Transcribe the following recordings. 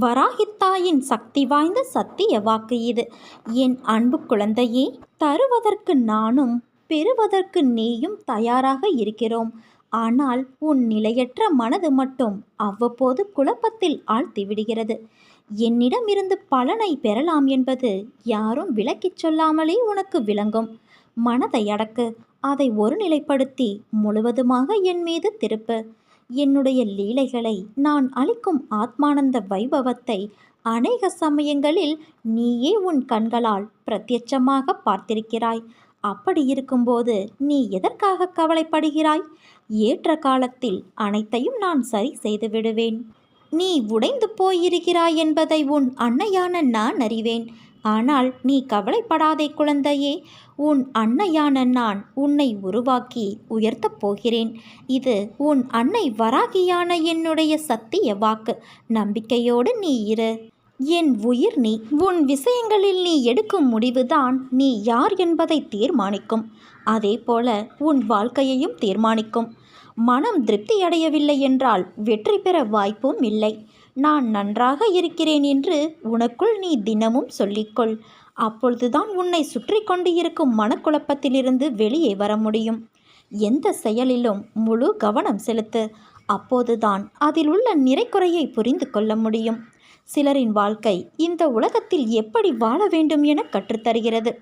வராகித்தாயின் சக்தி வாய்ந்த சத்திய வாக்கு இது. என் அன்பு குழந்தையே தருவதற்கு நானும் பெறுவதற்கு நீயும் தயாராக இருக்கிறோம். ஆனால் உன் நிலையற்ற மனது மட்டும் அவ்வப்போது குழப்பத்தில் ஆழ்த்தி விடுகிறது. என்னிடமிருந்து பலனை பெறலாம் என்பது யாரும் விளக்கிச் சொல்லாமலே உனக்கு விளங்கும். மனதை அடக்கு அதை ஒருநிலைப்படுத்தி முழுவதுமாக என் மீது திருப்பு. என்னுடைய லீலைகளை நான் அளிக்கும் ஆத்மானந்த வைபவத்தை அநேக சமயங்களில் நீயே உன் கண்களால் பிரத்யட்சமாக பார்த்திருக்கிறாய். அப்படி இருக்கும்போது நீ எதற்காக கவலைப்படுகிறாய்? ஏற்ற காலத்தில் அனைத்தையும் நான் சரி செய்து விடுவேன். நீ உடைந்து போயிருக்கிறாய் என்பதை உன் அன்னையான நான் அறிவேன். ஆனால் நீ கவலைப்படாதே குழந்தையே. உன் அன்னையான நான் உன்னை உருவாக்கி உயர்த்தப் போகிறேன். இது உன் அன்னை வராகியான என்னுடைய சத்திய வாக்கு. நம்பிக்கையோடு நீ இரு. என் உயிர் நீ. உன் விஷயங்களில் நீ எடுக்கும் முடிவுதான் நீ யார் என்பதை தீர்மானிக்கும். அதே போல உன் வாழ்க்கையையும் தீர்மானிக்கும். மனம் திருப்தியடையவில்லை என்றால் வெற்றி பெற வாய்ப்பும் இல்லை. நான் நன்றாக இருக்கிறேன் என்று உனக்குள் நீ தினமும் சொல்லிக்கொள். அப்பொழுதுதான் உன்னை சுற்றி கொண்டு இருக்கும் மனக்குழப்பத்திலிருந்து வெளியே வர முடியும். எந்த செயலிலும் முழு கவனம் செலுத்து. அப்போதுதான் அதில் உள்ள நிறைக்குறையை புரிந்து கொள்ள முடியும். சிலரின் வாழ்க்கை இந்த உலகத்தில் எப்படி வாழ வேண்டும் என கற்றுத்தருகிறது.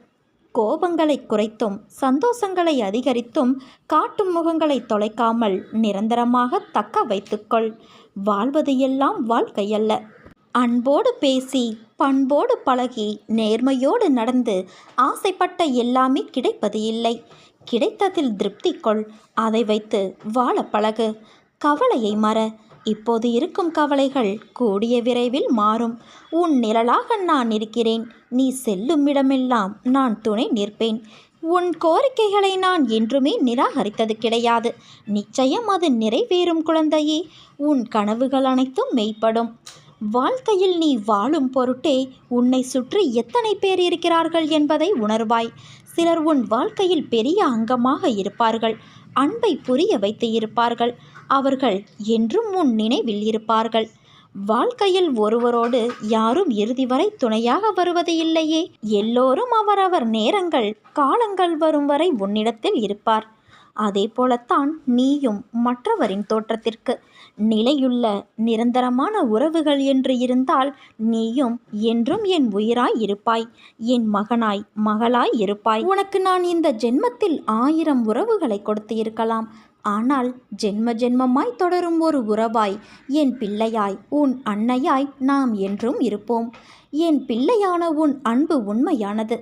கோபங்களை குறைத்தும் சந்தோஷங்களை அதிகரித்தும் காட்டும் முகங்களை தொலைக்காமல் நிரந்தரமாக தக்க வைத்துக்கொள். வாழ்வது எல்லாம் வாழ்க்கையல்ல. அன்போடு பேசி பண்போடு பழகி நேர்மையோடு நடந்து ஆசைப்பட்ட எல்லாமே கிடைப்பது இல்லை. கிடைத்ததில் திருப்தி கொள். அதை வைத்து வாழ பழகு. கவலையை மற. இப்போது இருக்கும் கவலைகள் கூடிய விரைவில் மாறும். உன் நிழலாக நான் இருக்கிறேன். நீ செல்லும் இடமெல்லாம் நான் துணை நிற்பேன். உன் கோரிக்கைகளை நான் என்றுமே நிராகரித்தது கிடையாது. நிச்சயம் அது நிறைவேறும் குழந்தையே. உன் கனவுகள் அனைத்தும் மெய்ப்படும். வாழ்க்கையில் நீ வாழும் பொருட்டே உன்னை சுற்றி எத்தனை பேர் இருக்கிறார்கள் என்பதை உணர்வாய். சிலர் உன் வாழ்க்கையில் பெரிய அங்கமாக இருப்பார்கள் அன்பை புரிய வைத்து இருப்பார்கள் அவர்கள் என்றும் உன் நினைவில் இருப்பார்கள். வாழ்க்கையில் ஒருவரோடு யாரும் இறுதி வரை துணையாக வருவது இல்லையே. எல்லோரும் அவரவர் நேரங்கள் காலங்கள் வரும் வரை உன்னிடத்தில் இருப்பார். அதே போலத்தான் நீயும் மற்றவரின் தோற்றத்திற்கு. நிலையுள்ள நிரந்தரமான உறவுகள் என்று இருந்தால் நீயும் என்றும் என் உயிராய் இருப்பாய் என் மகனாய் மகளாய் இருப்பாய். உனக்கு நான் இந்த ஜென்மத்தில் ஆயிரம் உறவுகளை கொடுத்து இருக்கலாம். ஆனால் ஜென்ம ஜென்மமாய் தொடரும் ஒரு உறவாய் என் பிள்ளையாய் உன் அன்னையாய் நாம் என்றும் இருப்போம். என் பிள்ளையான உன் அன்பு உண்மையானது.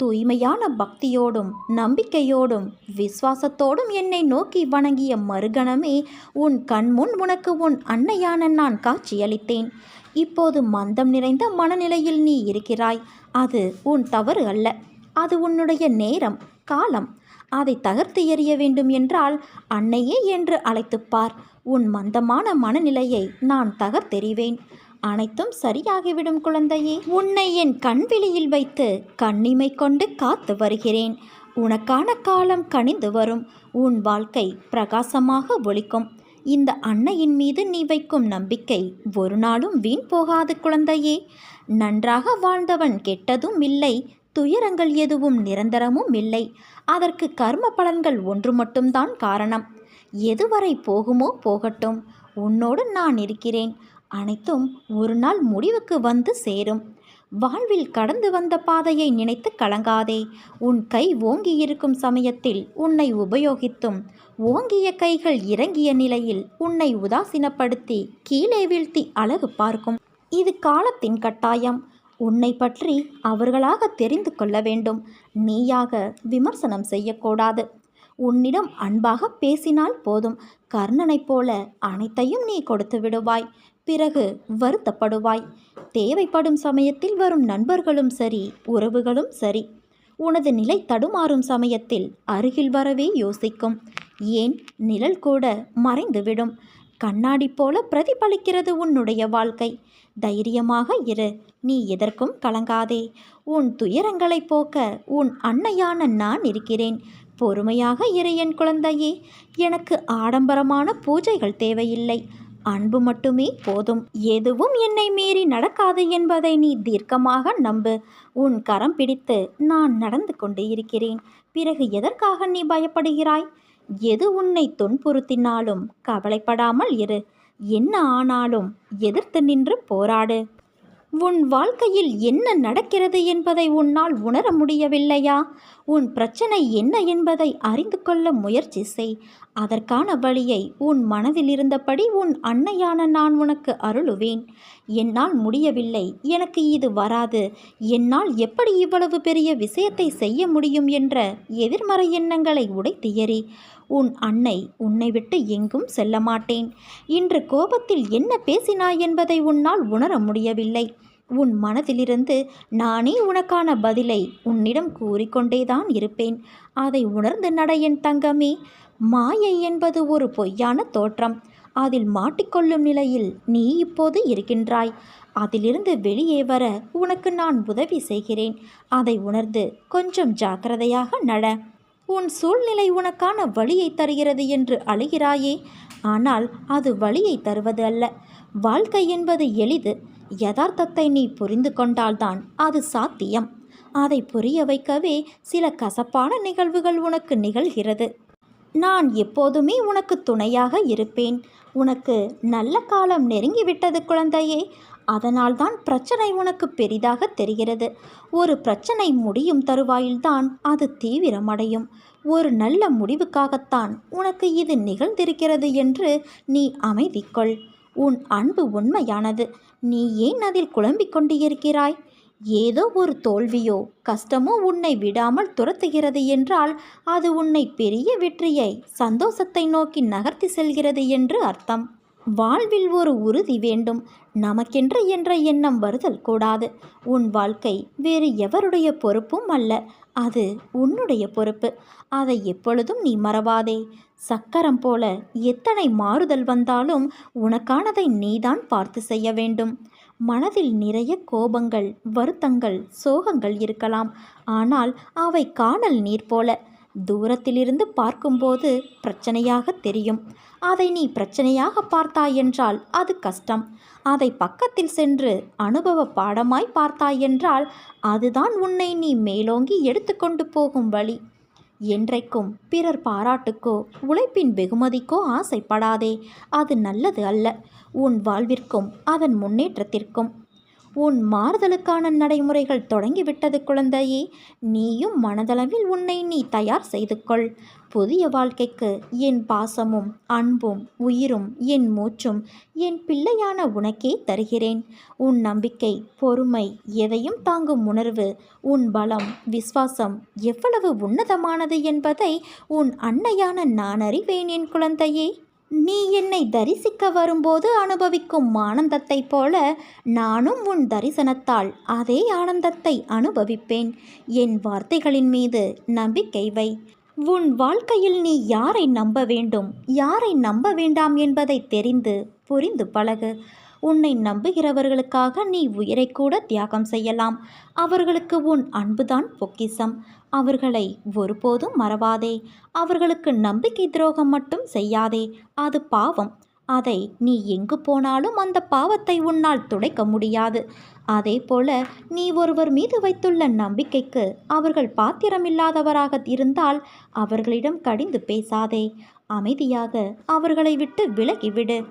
தூய்மையான பக்தியோடும் நம்பிக்கையோடும் விசுவாசத்தோடும் என்னை நோக்கி வணங்கிய மறுகணமே உன் கண்முன் உனக்கு உன் அன்னையான நான் காட்சியளித்தேன். இப்போது மந்தம் நிறைந்த மனநிலையில் நீ இருக்கிறாய். அது உன் தவறு அல்ல. அது உன்னுடைய நேரம் காலம். அதை தகர்த்து எறிய வேண்டும் என்றால் அன்னையே என்று அழைத்துப்பார் உன் மந்தமான மனநிலையை நான் தகர்த்தெறிவேன். அனைத்தும் சரியாகிவிடும் குழந்தையே. உன்னை என் கண்வெளியில் வைத்து கண்ணிமை கொண்டு காத்து வருகிறேன். உனக்கான காலம் கனிந்து வரும். உன் வாழ்க்கை பிரகாசமாக ஒழிக்கும் இந்த அன்னையின் மீது நீ வைக்கும் நம்பிக்கை ஒரு நாளும் வீண் போகாது குழந்தையே. நன்றாக வாழ்ந்தவன் கெட்டதும் இல்லை. துயரங்கள் எதுவும் நிரந்தரமும் இல்லை. அதற்கு கர்ம பலன்கள் ஒன்று மட்டும்தான் காரணம். எதுவரை போகுமோ போகட்டும். உன்னோடு நான் இருக்கிறேன். அனைத்தும் ஒரு நாள் முடிவுக்கு வந்து சேரும். வாழ்வில் கடந்து வந்த பாதையை நினைத்து கலங்காதே. உன் கை ஓங்கி இருக்கும் சமயத்தில் உன்னை உபயோகித்தும் ஓங்கிய கைகள் இறங்கிய நிலையில் உன்னை உதாசீனப்படுத்தி கீழே வீழ்த்தி அழகு பார்க்கும். இது காலத்தின் கட்டாயம். உன்னை பற்றி அவர்களாக தெரிந்து கொள்ள வேண்டும். நீயாக விமர்சனம் செய்யக்கூடாது. உன்னிடம் அன்பாக பேசினால் போதும். கர்ணனைப் போல அனைத்தையும் நீ கொடுத்து விடுவாய். பிறகு வருத்தப்படுவாய். தேவைப்படும் சமயத்தில் வரும் நண்பர்களும் சரி உறவுகளும் சரி. உனது நிலை தடுமாறும் சமயத்தில் அருகில் வரவே யோசிக்கும். ஏன்? நிழல் கூட மறைந்துவிடும். கண்ணாடி போல பிரதிபலிக்கிறது உன்னுடைய வாழ்க்கை. தைரியமாக இரு. நீ எதற்கும் கலங்காதே. உன் துயரங்களை போக்க உன் அன்னையான நான் இருக்கிறேன். பொறுமையாக இரு என் குழந்தையே. எனக்கு ஆடம்பரமான பூஜைகள் தேவையில்லை. அன்பு மட்டுமே போதும். எதுவும் என்னை மீறி நடக்காது என்பதை நீ தீர்க்கமாக நம்பு. உன் கரம் பிடித்து நான் நடந்து கொண்டு இருக்கிறேன். பிறகு எதற்காக நீ பயப்படுகிறாய்? எது உன்னை துன்புறுத்தினாலும் கவலைப்படாமல் இரு. என்ன ஆனாலும் எதிர்த்து நின்று போராடு. உன் வாழ்க்கையில் என்ன நடக்கிறது என்பதை உன்னால் உணர முடியவில்லையா? உன் பிரச்சனை என்ன என்பதை அறிந்து கொள்ள முயற்சி செய். அதற்கான வழியை உன் மனதில் இருந்தபடி உன் அன்னையான நான் உனக்கு அருளுவேன். என்னால் முடியவில்லை. எனக்கு இது வராது. என்னால் எப்படி இவ்வளவு பெரிய விஷயத்தை செய்ய முடியும் என்ற எதிர்மறை எண்ணங்களை உடைத்தியறி உன் அன்னை உன்னை விட்டு எங்கும் செல்ல மாட்டேன் இன்று கோபத்தில் என்ன பேசினாய் என்பதை உன்னால் உணர முடியவில்லை. உன் மனதிலிருந்து நானே உனக்கான பதிலை உன்னிடம் கூறிக்கொண்டேதான் இருப்பேன். அதை உணர்ந்து நட என் தங்கமே. மாயை என்பது ஒரு பொய்யான தோற்றம். அதில் மாட்டிக்கொள்ளும் நிலையில் நீ இப்போது இருக்கின்றாய். அதிலிருந்து வெளியே வர உனக்கு நான் உதவி செய்கிறேன். அதை உணர்ந்து கொஞ்சம் ஜாக்கிரதையாக நட. உன் சூழ்நிலை உனக்கான வழியை தருகிறது என்று அழுகிறாயே. ஆனால் அது வழியை தருவது அல்ல. வாழ்க்கை என்பது எளிது. யதார்த்தத்தை நீ புரிந்து கொண்டால்தான் அது சாத்தியம். அதை புரிய வைக்கவே சில கசப்பான நிகழ்வுகள் உனக்கு நிகழ்கிறது. நான் எப்போதுமே உனக்கு துணையாக இருப்பேன். உனக்கு நல்ல காலம் நெருங்கிவிட்டது குழந்தையே. அதனால்தான் பிரச்சனை உனக்கு பெரிதாக தெரிகிறது. ஒரு பிரச்சனை முடியும் தருவாயில்தான் அது தீவிரமடையும். ஒரு நல்ல முடிவுக்காகத்தான் உனக்கு இது நிகழ்ந்திருக்கிறது என்று நீ அமைதி கொள் உன் அன்பு உண்மையானது. நீ ஏன் அதில் குழம்பிக் கொண்டிருக்கிறாய்? ஏதோ ஒரு தோல்வியோ கஷ்டமோ உன்னை விடாமல் துரத்துகிறது என்றால் அது உன்னை பெரிய வெற்றியை சந்தோஷத்தை நோக்கி நகர்த்தி செல்கிறது என்று அர்த்தம். வாழ்வில் ஒரு உறுதி வேண்டும். நமக்கென்று என்ற எண்ணம் வருதல் கூடாது. உன் வாழ்க்கை வேறு எவருடைய பொறுப்பும் அல்ல. அது உன்னுடைய பொறுப்பு. அதை எப்பொழுதும் நீ மறவாதே. சக்கரம் போல எத்தனை மாறுதல் வந்தாலும் உனக்கானதை நீதான் பார்த்து செய்ய வேண்டும். மனதில் நிறைய கோபங்கள் வருத்தங்கள் சோகங்கள் இருக்கலாம். ஆனால் அவை காணல் நீர் போல. தூரத்திலிருந்து பார்க்கும்போது பிரச்சனையாக தெரியும். அதை நீ பிரச்சனையாக பார்த்தாய் என்றால் அது கஷ்டம். அதை பக்கத்தில் சென்று அனுபவ பாடமாய் பார்த்தாய் என்றால் அதுதான் உன்னை நீ மேலோங்கி எடுத்துக்கொண்டு போகும் வழி. என்றைக்கும் பிறர் பாராட்டுக்கோ உழைப்பின் வெகுமதிக்கோ ஆசைப்படாதே. அது நல்லது அல்ல. உன் வாழ்விற்கும் அதன் முன்னேற்றத்திற்கும். உன் மாறுதலுக்கான நடைமுறைகள் தொடங்கிவிட்டது குழந்தையே. நீயும் மனதளவில் உன்னை நீ தயார் செய்து கொள் புதிய வாழ்க்கைக்கு என் பாசமும் அன்பும் உயிரும் என் மூச்சும் என் பிள்ளையான உனக்கே தருகிறேன். உன் நம்பிக்கை பொறுமை எதையும் தாங்கும் உணர்வு உன் பலம் விஸ்வாசம் எவ்வளவு உன்னதமானது என்பதை உன் அன்னையான நான் அறிவேன் என் குழந்தையே. நீ என்னை தரிசிக்க வரும்போது அனுபவிக்கும் ஆனந்தத்தைப் போல நானும் உன் தரிசனத்தால் அதே ஆனந்தத்தை அனுபவிப்பேன். என் வார்த்தைகளின் மீது நம்பிக்கை வை. உன் வாழ்க்கையில் நீ யாரை நம்ப வேண்டும்? யாரை நம்ப வேண்டாம் என்பதை தெரிந்து புரிந்து பழகு. உன்னை நம்புகிறவர்களுக்காக நீ உயிரை கூட தியாகம் செய்யலாம். அவர்களுக்கு உன் அன்புதான் பொக்கிசம். அவர்களை ஒருபோதும் மறவாதே. அவர்களுக்கு நம்பிக்கை துரோகம் மட்டும் செய்யாதே. அது பாவம். அதை நீ எங்கு போனாலும் அந்த பாவத்தை உன்னால் துடைக்க முடியாது. அதே போல நீ ஒருவர் மீது வைத்துள்ள நம்பிக்கைக்கு அவர்கள் பாத்திரமில்லாதவராக இருந்தால் அவர்களிடம் கடிந்து பேசாதே. அமைதியாக அவர்களை விட்டு விலகிவிடு.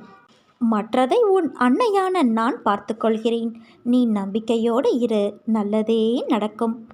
மற்றதை உன் அன்னையான நான் பார்த்துக்கொள்கிறேன். நீ நம்பிக்கையோடு இரு. நல்லதே நடக்கும்.